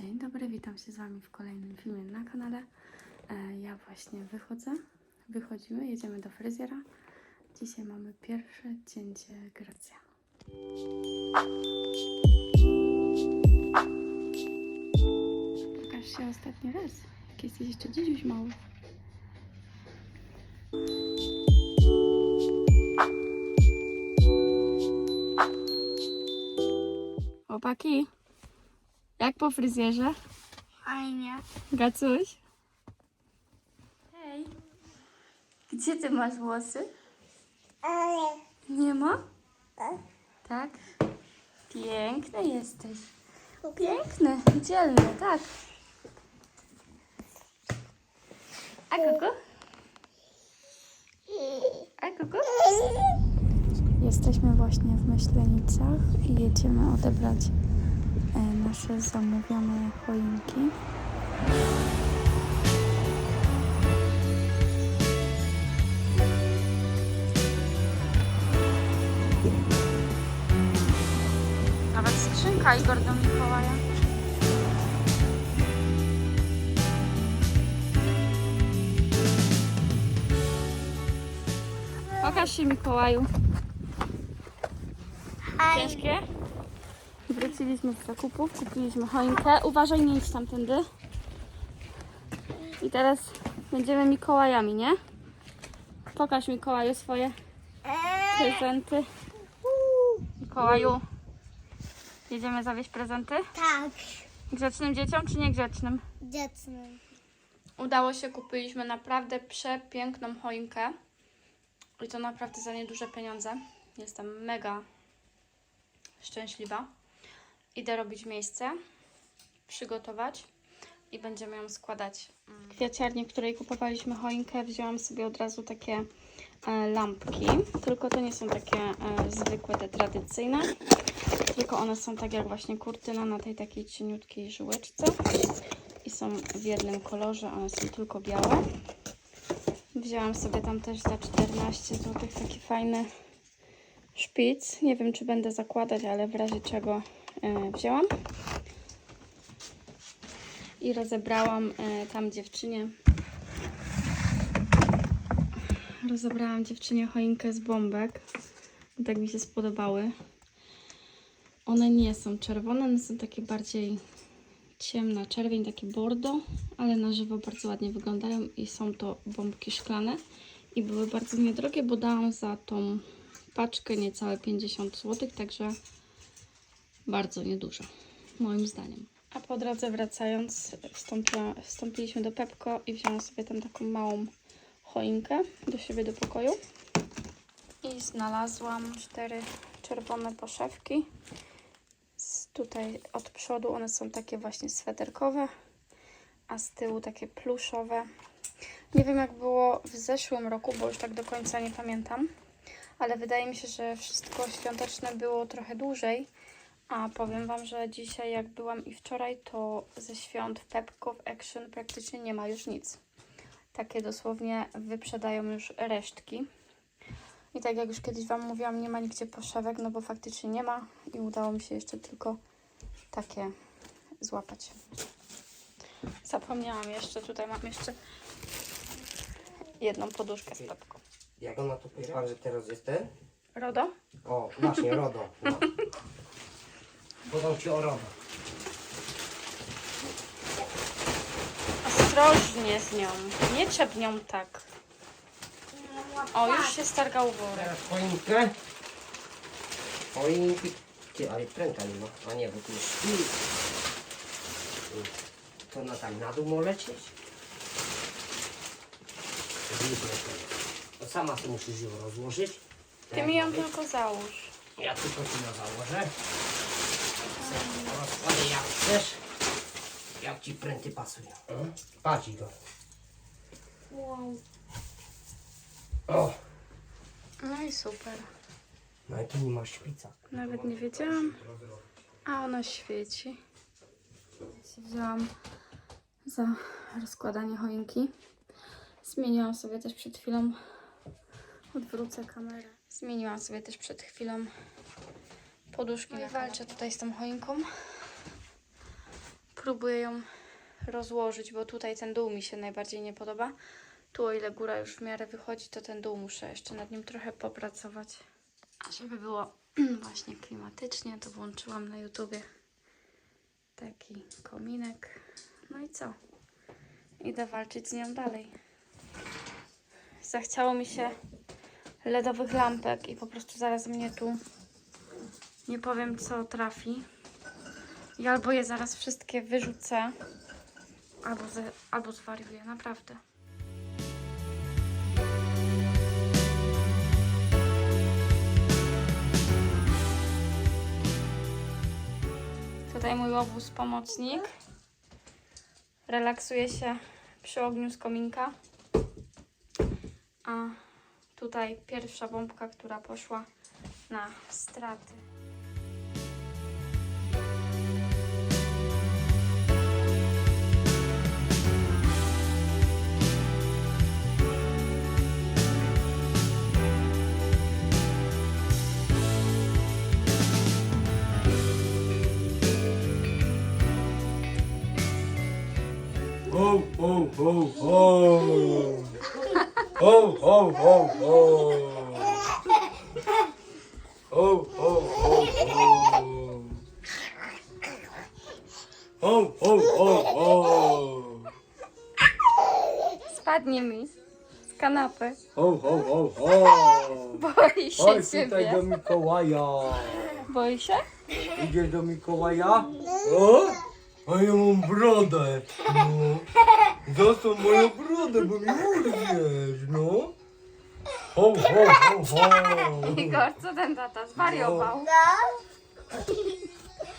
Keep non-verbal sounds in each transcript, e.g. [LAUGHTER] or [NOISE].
Dzień dobry, witam się z Wami w kolejnym filmie na kanale. E, Ja właśnie wychodzę, wychodzimy, jedziemy do fryzjera. Dzisiaj mamy pierwsze cięcie Gracja. Pokaż się ostatni raz, jak jesteś jeszcze dziś mały. Chłopaki, jak po fryzjerze? Fajnie. Gacuś? Hej. Gdzie ty masz włosy? Nie ma? Tak? Piękny jesteś. Piękny, dzielny, tak. A kogo? A kogo? Jesteśmy właśnie w Myślenicach i jedziemy odebrać nasze zamówione choinki. Nawet skrzynka Igor do Mikołaja. Pokaż się Mikołaju. Ciężkie? Wróciliśmy z zakupów, kupiliśmy choinkę. Uważaj, nie idź tamtędy. I teraz będziemy Mikołajami, nie? Pokaż Mikołaju swoje prezenty. Mikołaju, jedziemy zawieźć prezenty? Tak. Grzecznym dzieciom czy niegrzecznym? Dziecny. Udało się, kupiliśmy naprawdę przepiękną choinkę. I to naprawdę za nieduże pieniądze. Jestem mega szczęśliwa. Idę robić miejsce, przygotować i będziemy ją składać. W kwiaciarni, w której kupowaliśmy choinkę, wzięłam sobie od razu takie e, lampki. Tylko to nie są takie e, zwykłe, te tradycyjne. Tylko one są tak jak właśnie kurtyna na tej takiej cieniutkiej żyłeczce i są w jednym kolorze, one są tylko białe. Wzięłam sobie tam też za 14 zł taki fajny szpic. Nie wiem, czy będę zakładać, ale w razie czego wzięłam. I rozebrałam e, tam dziewczynie. Rozebrałam dziewczynie choinkę z bombek. bo Tak mi się spodobały. One nie są czerwone, one są takie bardziej ciemna czerwień, takie bordo, ale na żywo bardzo ładnie wyglądają i są to bombki szklane i były bardzo niedrogie, bo dałam za tą paczkę niecałe 50 zł, także bardzo niedużo, moim zdaniem. A po drodze wracając, wstąpiliśmy do Pepko i wziąłam sobie tam taką małą choinkę do siebie do pokoju. I znalazłam cztery czerwone poszewki. Z tutaj od przodu one są takie właśnie sweterkowe, a z tyłu takie pluszowe. Nie wiem jak było w zeszłym roku, bo już tak do końca nie pamiętam, ale wydaje mi się, że wszystko świąteczne było trochę dłużej. A powiem Wam, że dzisiaj jak byłam i wczoraj, to ze świąt w Pepco, w Action praktycznie nie ma już nic. Takie dosłownie wyprzedają już resztki. I tak jak już kiedyś Wam mówiłam, nie ma nigdzie poszewek, no bo faktycznie nie ma i udało mi się jeszcze tylko takie złapać. Zapomniałam jeszcze, tutaj mam jeszcze jedną poduszkę z pepką. Jak ona tu powiedziała, że teraz jest ten? Rodo? O, właśnie, RODO. No. [LAUGHS] Podał ci o RODO. Ostrożnie z nią, nie trzeb nią tak. O, już się stargał worek. Teraz choinkę. Choinki. Ty, ale pręta nie ma. A nie, bo tu jest. To ona tak na dół może lecieć? To sama sobie musisz ją rozłożyć. Ty mi ją tylko załóż. Ja tylko ci ją założę. Rozkładę jak chcesz. Jak ci pręty pasują. Patrz go. Wow. O! No i super. No i tu nie ma szpica. Nawet nie wiedziałam, a ona świeci. Się wzięłam za rozkładanie choinki. Zmieniłam sobie też przed chwilą, odwrócę kamerę. Zmieniłam sobie też przed chwilą poduszki. No i walczę tutaj z tą choinką. próbuję ją rozłożyć, bo tutaj ten dół mi się najbardziej nie podoba. Tu o ile góra już w miarę wychodzi, to ten dół muszę jeszcze nad nim trochę popracować. A żeby było [CLEARS THROAT] właśnie klimatycznie, to włączyłam na YouTubie taki kominek. No i co? Idę walczyć z nią dalej. Zachciało mi się LEDowych lampek i po prostu zaraz mnie tu nie powiem co trafi. I albo je zaraz wszystkie wyrzucę, albo, ze, albo zwariuję, naprawdę. Tutaj mój łobuz pomocnik. Relaksuje się przy ogniu z kominka. A tutaj pierwsza bombka, która poszła na straty. Ho, ho, ho, ho. Ho, ho, ho, ho. Ho, ho, ho, ho. Ho, ho, ho, ho. Spadnie mi z kanapy. Ho, ho, ho, ho. Boi się Chodź tutaj ciebie. do Mikołaja. Boi się? Idziesz do Mikołaja? O? A ja mam brodę. No. Zostaw moją brodę, bo mi urwiesz, no. Ho, ho, ho, ho. Igor, co ten tata? Zwariował.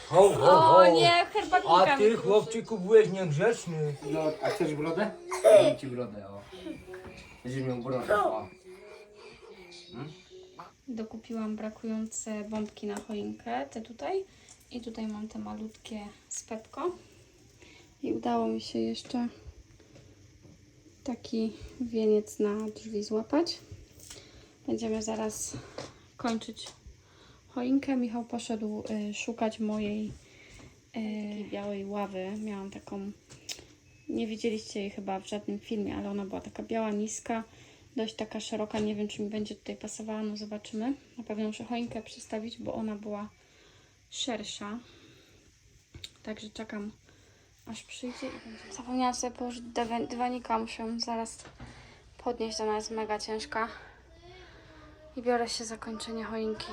Ho, ho, ho. O nie, herbatnika A ty, chłopczyku, byłeś niegrzeczny. No, a chcesz brodę? Dam ci brodę, o. Będziesz miał brodę, o. Dokupiłam brakujące bombki na choinkę, te tutaj. I tutaj mam te malutkie z Pepko. I udało mi się jeszcze taki wieniec na drzwi złapać. Będziemy zaraz kończyć choinkę. Michał poszedł y, szukać mojej y, białej ławy. Miałam taką, nie widzieliście jej chyba w żadnym filmie, ale ona była taka biała, niska, dość taka szeroka. Nie wiem, czy mi będzie tutaj pasowała, no zobaczymy. Na pewno muszę choinkę przestawić, bo ona była szersza. Także czekam, aż przyjdzie. Zapomniałam sobie położyć dywan- dywanika, muszę zaraz podnieść, ona jest mega ciężka. I biorę się za kończenie choinki.